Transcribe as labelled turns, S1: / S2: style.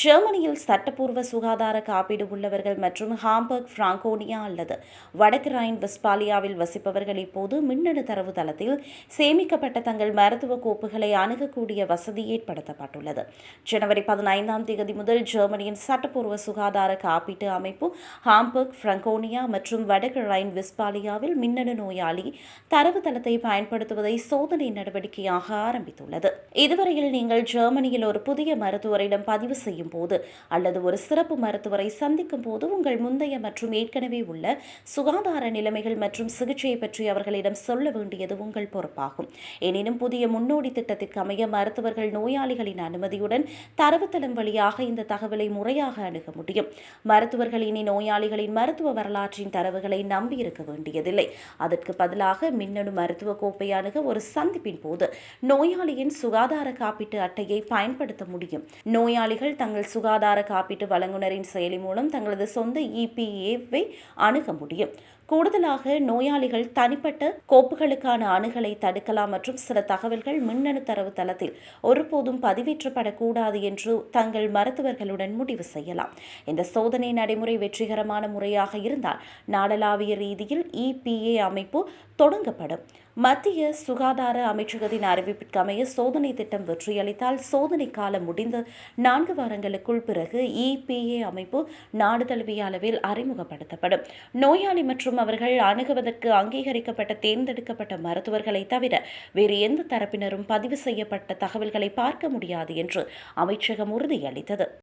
S1: ஜெர்மனியில் சட்டப்பூர்வ சுகாதார காப்பீடு உள்ளவர்கள் மற்றும் ஹாம்பர்க் பிராங்கோனியா அல்லது வடக்கு ரைன் வெஸ்பாலியாவில் வசிப்பவர்கள் இப்போது மின்னணு தரவு தளத்தில் சேமிக்கப்பட்ட தங்கள் மருத்துவ கோப்புகளை அணுகக்கூடிய வசதி ஏற்படுத்தப்பட்டுள்ளது. ஜனவரி பதினைந்தாம் தேதி முதல் ஜெர்மனியின் சட்டப்பூர்வ சுகாதார காப்பீட்டு அமைப்பு ஹாம்பர்க் பிராங்கோனியா மற்றும் வடக்கு ரைன் வெஸ்பாலியாவில் மின்னணு நோயாளி தரவுத்தளத்தை பயன்படுத்துவதை சோதனை நடவடிக்கையாக ஆரம்பித்துள்ளது. இதுவரையில் நீங்கள் ஜெர்மனியில் ஒரு புதிய மருத்துவரிடம் பதிவு செய்ய செய்யும் போது அல்லது ஒரு சிறப்பு மருத்துவரை சந்திக்கும் போது உங்கள் முந்தைய மற்றும் ஏற்கனவே உள்ள சுகாதார நிலைமைகள் மற்றும் சிகிச்சையை பற்றி அவர்களிடம் சொல்ல வேண்டியது உங்கள் பொறுப்பாகும். எனினும் புதிய முன்னோடி திட்டத்திற்கு அமைய மருத்துவர்கள் நோயாளிகளின் அனுமதியுடன் தரவுத்தளம் வழியாக இந்த தகவலை முறையாக அணுக முடியும். மருத்துவர்கள் இனி நோயாளிகளின் மருத்துவ வரலாற்றின் தரவுகளை நம்பியிருக்க வேண்டியதில்லை. அதற்கு பதிலாக மின்னணு மருத்துவ கோப்பை அணுக ஒரு சந்திப்பின் போது நோயாளியின் சுகாதார காப்பீட்டு அட்டையை பயன்படுத்த முடியும். நோயாளிகள் தங்கள் சுகாதார காப்பீட்டு வழங்குனரின் செயலி மூலம் தங்களது சொந்த இபிஏவை அணுக முடியும். கூடுதலாக நோயாளிகள் தனிப்பட்ட கோப்புகளுக்கான அணுகலை தடுக்கலாம் மற்றும் சில தகவல்கள் மின்னணு தரவு தளத்தில் ஒருபோதும் பதிவேற்றப்படக்கூடாது என்று தங்கள் மருத்துவர்களுடன் முடிவு செய்யலாம். இந்த சோதனை நடைமுறை வெற்றிகரமான முறையாக இருந்தால் நாடளாவிய ரீதியில் இபிஏ அமைப்பு தொடங்கப்படும். மத்திய சுகாதார அமைச்சகத்தின் அறிவிப்பிற்கு அமைய சோதனை திட்டம் வெற்றியளித்தால் சோதனை காலம் முடிந்து நான்கு வாரங்களுக்குள் பிறகு இபிஏ அமைப்பு நாடு தழுவிய அளவில் அறிமுகப்படுத்தப்படும். நோயாளி மற்றும் அவர்கள் அணுகுவதற்கு அங்கீகரிக்கப்பட்ட தேர்ந்தெடுக்கப்பட்ட மருத்துவர்களை தவிர வேறு எந்த தரப்பினரும் பதிவு செய்யப்பட்ட தகவல்களை பார்க்க முடியாது என்று அமைச்சகம் உறுதியளித்தது.